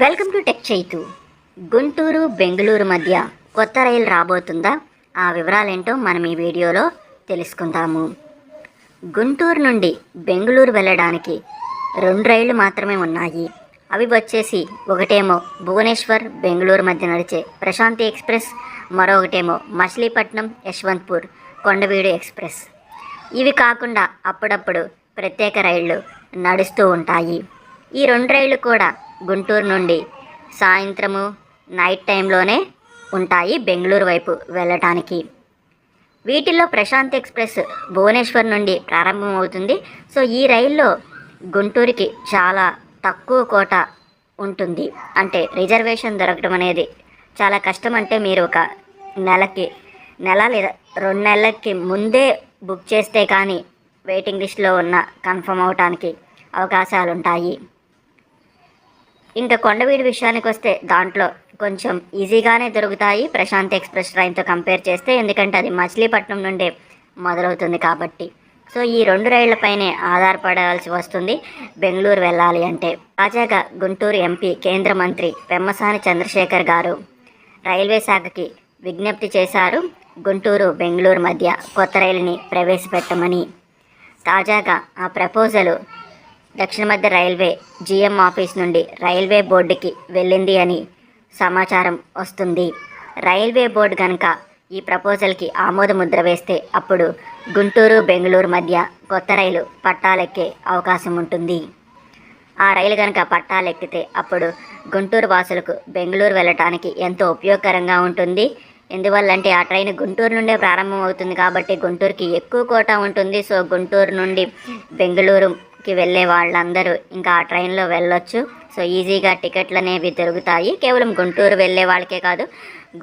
Welcome to tech Chaitu. Guntur Bengaluru మధ్య కొత్త రైలు రాబోతుందా? ఆ వివరాలేంటో మనం ఈ వీడియోలో తెలుసుకుందాము. గుంటూరు నుండి బెంగళూరు వెళ్ళడానికి రెండు రైళ్ళు మాత్రమే ఉన్నాయి. అవి వచ్చేసి ఒకటేమో భువనేశ్వర్ బెంగళూరు మధ్య నడిచే ప్రశాంతి ఎక్స్ప్రెస్ మరొకటేమో మచిలీపట్నం యశ్వంత్పూర్ కొండవీడు ఎక్స్ప్రెస్. ఇవి కాకుండా అప్పుడప్పుడు ప్రత్యేక రైళ్ళు నడుస్తూ ఉంటాయి. ఈ రెండు రైళ్ళు కూడా గుంటూరు నుండి సాయంత్రము నైట్ టైంలోనే ఉంటాయి బెంగళూరు వైపు వెళ్ళటానికి. వీటిల్లో ప్రశాంత్ ఎక్స్ప్రెస్ భువనేశ్వర్ నుండి ప్రారంభమవుతుంది. సో ఈ రైల్లో గుంటూరుకి చాలా తక్కువ కోట ఉంటుంది. అంటే రిజర్వేషన్ దొరకడం అనేది చాలా కష్టం. అంటే మీరు ఒక నెలకి నెల లేదా రెండు నెలలకి ముందే బుక్ చేస్తే కానీ వెయిటింగ్ లిస్ట్లో ఉన్న కన్ఫర్మ్ అవటానికి అవకాశాలు ఉంటాయి ఇంకా కొండవీడి విషయానికి వస్తే దాంట్లో కొంచెం ఈజీగానే దొరుకుతాయి. ప్రశాంత్ ఎక్స్ప్రెస్ ట్రైన్తో కంపేర్ చేస్తే ఎందుకంటే అది మచిలీపట్నం నుండే మొదలవుతుంది కాబట్టి. సో ఈ రెండు రైళ్ళపైనే ఆధారపడాల్సి వస్తుంది. బెంగళూరు వెళ్ళాలి అంటే. తాజాగా గుంటూరు ఎంపీ కేంద్ర మంత్రి పెమ్మసాని చంద్రశేఖర్ గారు రైల్వే శాఖకి విజ్ఞప్తి చేశారు. గుంటూరు బెంగళూరు మధ్య కొత్త రైలుని ప్రవేశపెట్టమని. తాజాగా ఆ ప్రపోజలు దక్షిణ మధ్య రైల్వే జీఎం ఆఫీస్ నుండి రైల్వే బోర్డుకి వెళ్ళింది అని సమాచారం వస్తుంది. రైల్వే బోర్డు కనుక ఈ ప్రపోజల్కి ఆమోద ముద్ర వేస్తే అప్పుడు గుంటూరు బెంగళూరు మధ్య కొత్త రైలు పట్టాలెక్కే అవకాశం ఉంటుంది. ఆ రైలు కనుక పట్టాలెక్కితే అప్పుడు గుంటూరు వాసులకు బెంగళూరు వెళ్ళటానికి ఎంతో ఉపయోగకరంగా ఉంటుంది. ఎందువల్లంటే ఆ ట్రైన్ గుంటూరు నుండే ప్రారంభం అవుతుంది కాబట్టి గుంటూరుకి ఎక్కువ కోట ఉంటుంది. సో గుంటూరు నుండి బెంగళూరు కి వెళ్ళే వాళ్ళందరూ ఇంకా ఆ ట్రైన్లో వెళ్ళొచ్చు. సో ఈజీగా టికెట్లు అనేవి దొరుకుతాయి. కేవలం గుంటూరు వెళ్ళే వాళ్ళకే కాదు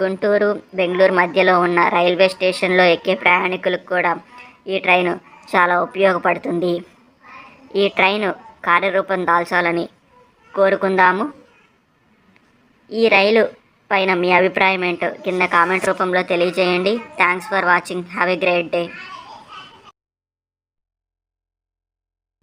గుంటూరు బెంగళూరు మధ్యలో ఉన్న రైల్వే స్టేషన్లో ఎక్కే ప్రయాణికులకు కూడా ఈ ట్రైను చాలా ఉపయోగపడుతుంది. ఈ ట్రైను కార్యరూపం దాల్చాలని కోరుకుందాము. ఈ రైలు పైన మీ అభిప్రాయం ఏంటో కింద కామెంట్ రూపంలో తెలియజేయండి. Thanks for watching have a great day